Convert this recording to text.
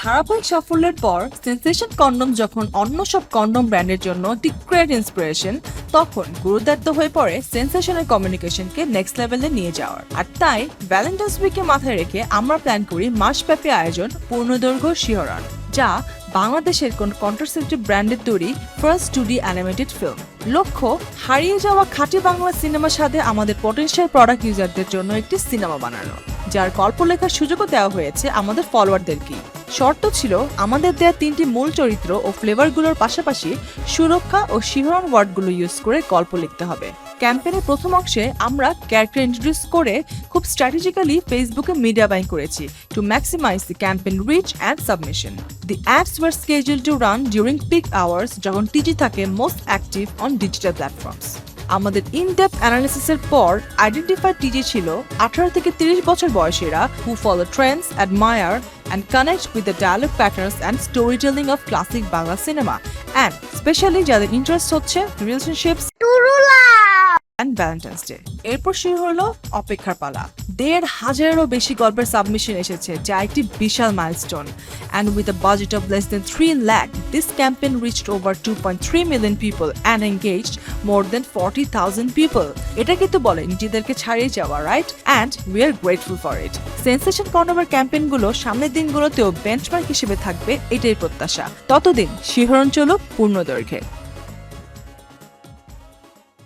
ধারাবাহিক সাফল্যের পর সেন্সেশন কন্ডম যখন অন্য সব কন্ডম ব্র্যান্ডের জন্য দি গ্রেট ইন্সপিরেশন তখন গুরুদায়িত্ব হয়ে পড়ে সেন্সেশনের কমিউনিকেশনকে নেক্সট লেভেলে নিয়ে যাওয়ার। আর তাই ভ্যালেন্টাইন্স উইকে মাথায় রেখে আমরা প্ল্যান করি মাসব্যাপী আয়োজন পূর্ণদৈর্ঘ্য শিহরণ, যা বাংলাদেশের কোন কন্ট্রাসেপটিভ ব্র্যান্ডের তৈরি first two D animated film Lakshya, হারিয়ে যাওয়া খাঁটি বাংলা সিনেমার সাথে আমাদের পটেনশিয়াল প্রোডাক্ট ইউজারদের জন্য একটি সিনেমা বানানো, যার গল্প লেখার সুযোগও দেওয়া হয়েছে আমাদের ফলোয়ারদেরকে শর্ত ছিল আমাদের দেয়া তিনটি মূল চরিত্র ও ফ্লেভারগুলোর পাশাপাশি সুরক্ষা ও শিহরণ ওয়ার্ডগুলো ইউজ করে গল্প লিখতে হবে। ক্যাম্পেনের প্রথম অংশে আমরা ক্যারেক্টার ইন্ট্রোডিউস করে খুব স্ট্র্যাটেজিক্যালি ফেসবুকে মিডিয়া বাইং করেছি to maximise the campaign reach and submission the ads were schedule to run during peak hours যখন টিজি থাকে most active on digital platforms আমাদের ইনডেপ অ্যানালিসিসের পর আইডেন্টিফাই টিজি ছিল আঠারো থেকে তিরিশ বছর বয়সেরা who follow trends admire and connect with the dialogue patterns and storytelling of classic Bangla cinema and specially যাদের ইন্টারেস্ট হচ্ছে রিলেশনশিপস অ্যান্ড ভ্যালেন্টাইন্স ডে এরপর শুরু হলো অপেক্ষার পালা। দেড় হাজারেরও বেশি গল্পের সাবমিশন এসেছে, যা একটি বিশাল milestone and with a budget of less than three lakh this campaign reached over two point three million people and engaged more than forty thousand people এটা কিন্তু বলে, নিজেদেরকে ছাড়িয়ে যাওয়া right and we are grateful for it sensation corner ক্যাম্পেইনগুলো সামনের দিনগুলোতেও benchmark হিসেবে থাকবে, এটাই প্রত্যাশা। ততদিন শিহরণ চলুক পূর্ণ দৈর্ঘ্যে।